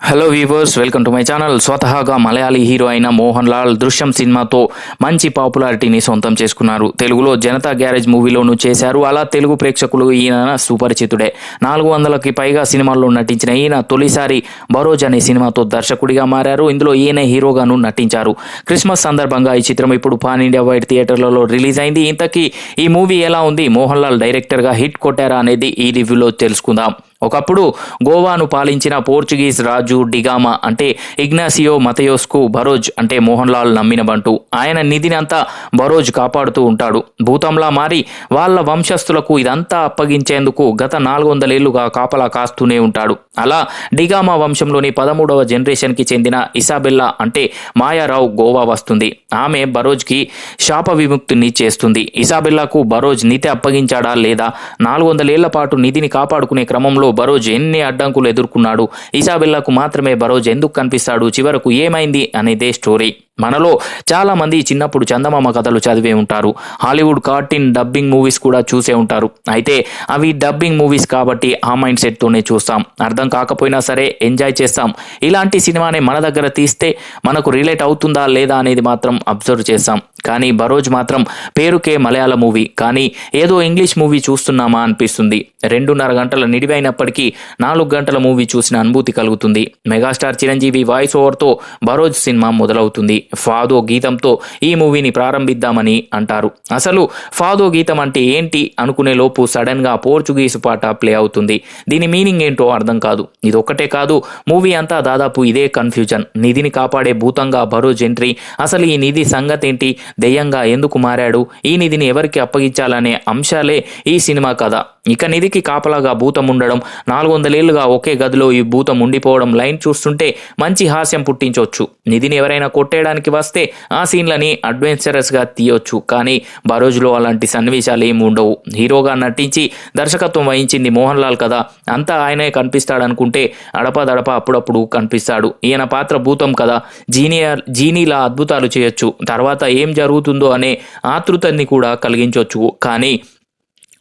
Hello viewers welcome to my channel స్వతహాగా Malayali hero అయిన మోహన్ లాల్ దృశ్యం సినిమాతో మంచి పాపులారిటీని సొంతం చేసుకున్నారు. తెలుగులో జనతా గ్యారేజ్ మూవీలోనూ చేశారు. అలా తెలుగు ప్రేక్షకులు ఈయన సుపరిచితుడే. నాలుగు వందలకి పైగా సినిమాల్లో నటించిన ఈయన తొలిసారి బరోజ్ అనే సినిమాతో దర్శకుడిగా మారారు. ఇందులో ఈయన హీరోగాను నటించారు. క్రిస్మస్ సందర్భంగా ఈ చిత్రం ఇప్పుడు పాన్ ఇండియా వైడ్ థియేటర్లలో రిలీజ్ అయింది. ఇంతకీ ఈ మూవీ ఎలా ఉంది? మోహన్ లాల్ డైరెక్టర్గా హిట్ కొట్టారా అనేది ఈ రివ్యూలో తెలుసుకుందాం. ఒకప్పుడు గోవాను పాలించిన పోర్చుగీస్ రాజు డిగామా అంటే ఇగ్నాసియో మతయోస్కు బరోజ్ అంటే మోహన్ లాల్ నమ్మిన బంటు ఆయన నిధినంతా బరోజ్ కాపాడుతూ ఉంటాడు. భూతంలా మారి వాళ్ళ వంశస్థులకు ఇదంతా అప్పగించేందుకు గత నాలుగు వందలేళ్ళుగా కాపలా కాస్తూనే ఉంటాడు. అలా డిగామా వంశంలోని పదమూడవ జనరేషన్కి చెందిన ఇసాబెల్లా అంటే మాయారావు గోవా వస్తుంది. ఆమె బరోజ్కి శాప విముక్తిని చేస్తుంది. ఇసాబెల్లాకు బరోజ్ నిధి అప్పగించాడా లేదా? నాలుగు వందలేళ్ళ పాటు నిధిని కాపాడుకునే క్రమంలో బరోజ్ ఎన్ని అడ్డంకులు ఎదుర్కొన్నాడు? ఇసాబెల్లాకు మాత్రమే బరోజ్ ఎందుకు కనిపిస్తాడు? చివరకు ఏమైంది? అనేదే స్టోరీ. మనలో చాలామంది చిన్నప్పుడు చందమామ కథలు చదివే ఉంటారు. హాలీవుడ్ కార్టిన్ డబ్బింగ్ మూవీస్ కూడా చూసే ఉంటారు. అయితే అవి డబ్బింగ్ మూవీస్ కాబట్టి ఆ మైండ్ సెట్తోనే చూస్తాం. అర్థం కాకపోయినా సరే ఎంజాయ్ చేస్తాం. ఇలాంటి సినిమానే మన దగ్గర తీస్తే మనకు రిలేట్ అవుతుందా లేదా అనేది మాత్రం అబ్జర్వ్ చేస్తాం. కానీ బరోజ్ మాత్రం పేరుకే మలయాళ మూవీ. కానీ ఏదో ఇంగ్లీష్ మూవీ చూస్తున్నామా అనిపిస్తుంది. రెండున్నర గంటల నిడివైనప్పటికీ నాలుగు గంటల మూవీ చూసిన అనుభూతి కలుగుతుంది. మెగాస్టార్ చిరంజీవి వాయిస్ ఓవర్తో బరోజ్ సినిమా మొదలవుతుంది. ఫాదో గీతంతో ఈ మూవీని ప్రారంభిద్దామని అంటారు. అసలు ఫాదో గీతం అంటే ఏంటి అనుకునే లోపు సడన్గా పోర్చుగీసు పాట ప్లే అవుతుంది. దీని మీనింగ్ ఏంటో అర్థం కాదు. ఇది ఒక్కటే కాదు మూవీ అంతా దాదాపు ఇదే కన్ఫ్యూజన్. నిధిని కాపాడే భూతంగా బరోజ్ ఎంట్రీ అసలు ఈ నిధి సంగతి ఏంటి దెయ్యంగా ఎందుకు మారాడు? ఈ నిధిని ఎవరికి అప్పగించాలనే అంశాలే ఈ సినిమా కథ. ఇక నిధికి కాపలాగా భూతం ఉండడం నాలుగు వందలేళ్ళుగా ఒకే గదిలో ఈ భూతం ఉండిపోవడం లైన్ చూస్తుంటే మంచి హాస్యం పుట్టించవచ్చు నిధిని ఎవరైనా కొట్టేయడానికి వస్తే ఆ సీన్లని అడ్వెంచరస్గా తీయొచ్చు. కానీ బరోజ్లో అలాంటి సన్నివేశాలు ఏమి ఉండవు. హీరోగా నటించి దర్శకత్వం వహించింది మోహన్ లాల్ కదా. అంతా ఆయనే కనిపిస్తాడనుకుంటే అడపదడప అప్పుడప్పుడు కనిపిస్తాడు. ఈయన పాత్ర భూతం కదా. జీనియర్ జీనీలా అద్భుతాలు చేయొచ్చు. తర్వాత ఏం జరుగుతుందో అనే ఆతృతని కూడా కలిగించవచ్చు కానీ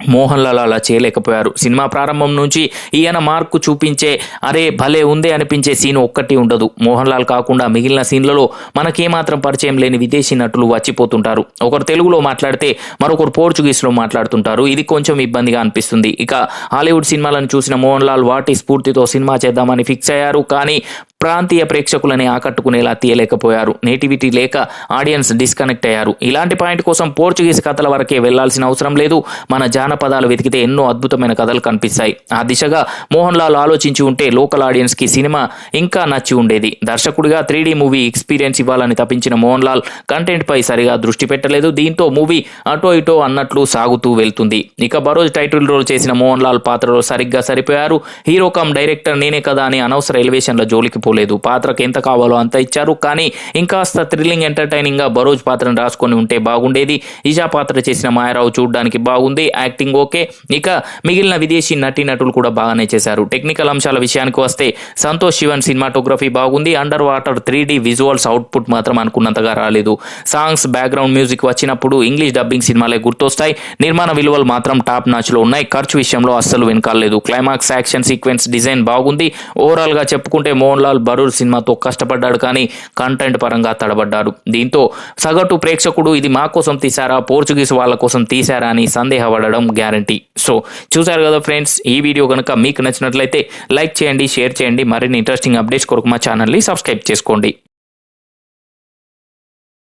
మోహన్ లాల్ అలా చేయలేకపోయారు. సినిమా ప్రారంభం నుంచి ఈయన మార్కు చూపించే అరే భలే ఉందే అనిపించే సీన్ ఒక్కటి ఉండదు. మోహన్ లాల్ కాకుండా మిగిలిన సీన్లలో మనకేమాత్రం పరిచయం లేని విదేశీ నటులు వచ్చిపోతుంటారు. ఒకరు తెలుగులో మాట్లాడితే మరొకరు పోర్చుగీస్లో మాట్లాడుతుంటారు. ఇది కొంచెం ఇబ్బందిగా అనిపిస్తుంది. ఇక హాలీవుడ్ సినిమాలను చూసిన మోహన్ లాల్ వాటి స్ఫూర్తితో సినిమా చేద్దామని ఫిక్స్ అయ్యారు. కానీ ప్రాంతీయ ప్రేక్షకులని ఆకట్టుకునేలా తీయలేకపోయారు. నేటివిటీ లేక ఆడియన్స్ డిస్కనెక్ట్ అయ్యారు. ఇలాంటి పాయింట్ కోసం పోర్చుగీస్ కథల వరకే వెళ్ళాల్సిన అవసరం లేదు. మన జానపదాలు వెతికితే ఎన్నో అద్భుతమైన కథలు కనిపిస్తాయి. ఆ దిశగా మోహన్ లాల్ ఆలోచించి ఉంటే లోకల్ ఆడియన్స్కి సినిమా ఇంకా నచ్చి ఉండేది. దర్శకుడిగా త్రీడీ మూవీ ఎక్స్పీరియన్స్ ఇవ్వాలని తప్పించిన మోహన్ లాల్ కంటెంట్ పై సరిగా దృష్టి పెట్టలేదు. దీంతో మూవీ అటో ఇటో అన్నట్లు సాగుతూ వెళ్తుంది. ఇక బరోజ్ టైటిల్ రోల్ చేసిన మోహన్ లాల్ పాత్రలో సరిగ్గా సరిపోయారు. హీరో కమ్ డైరెక్టర్ నేనే కదా అని అనవసర ఎలివేషన్ల జోలికి పోలేదు పాత్రకు ఎంత కావాలో అంత ఇచ్చారు. కానీ ఇంకాస్త థ్రిల్లింగ్ ఎంటర్టైనింగ్గా బరోజ్ పాత్రను రాసుకొని ఉంటే బాగుండేది. ఇజా పాత్ర చేసిన మాయారావు చూడడానికి బాగుంది. Acting okay. ఇక మిగిలిన విదేశీ నటీనటులు కూడా బాగానే చేశారు. టెక్నికల్ అంశాల విషయానికి వస్తే సంతోష్ శివన్ సినిమాటోగ్రఫీ బాగుంది. Underwater three D visuals output మాత్రం అనుకున్నంతగా రాలేదు. సాంగ్స్ బ్యాక్గ్రౌండ్ మ్యూజిక్ వచ్చినప్పుడు ఇంగ్లీష్ డబ్బింగ్ సినిమాలే గుర్తొస్తాయి. నిర్మాణ విలువలు మాత్రం టాప్ నాచ్లో ఉన్నాయి. ఖర్చు విషయంలో అస్సలు వెనకాలేదు క్లైమాక్స్ యాక్షన్ సీక్వెన్స్ డిజైన్ బాగుంది. ఓవరాల్గా చెప్పుకుంటే మోహన్ లాల్ బరూర్ సినిమాతో కష్టపడ్డాడు కానీ కంటెంట్ పరంగా తడబడ్డాడు. దీంతో సగటు ప్రేక్షకుడు ఇది మా కోసం తీశారా పోర్చుగీస్ వాళ్ళ కోసం తీశారా అని సందేహపడడం గ్యారంటీ సో చూసారు కదా ఫ్రెండ్స్ ఈ వీడియో కనుక మీకు నచ్చినట్లయితే లైక్ చేయండి షేర్ చేయండి మరిన్ని ఇంట్రెస్టింగ్ అప్డేట్స్ కొరకు మా ఛానల్ని సబ్స్క్రైబ్ చేసుకోండి.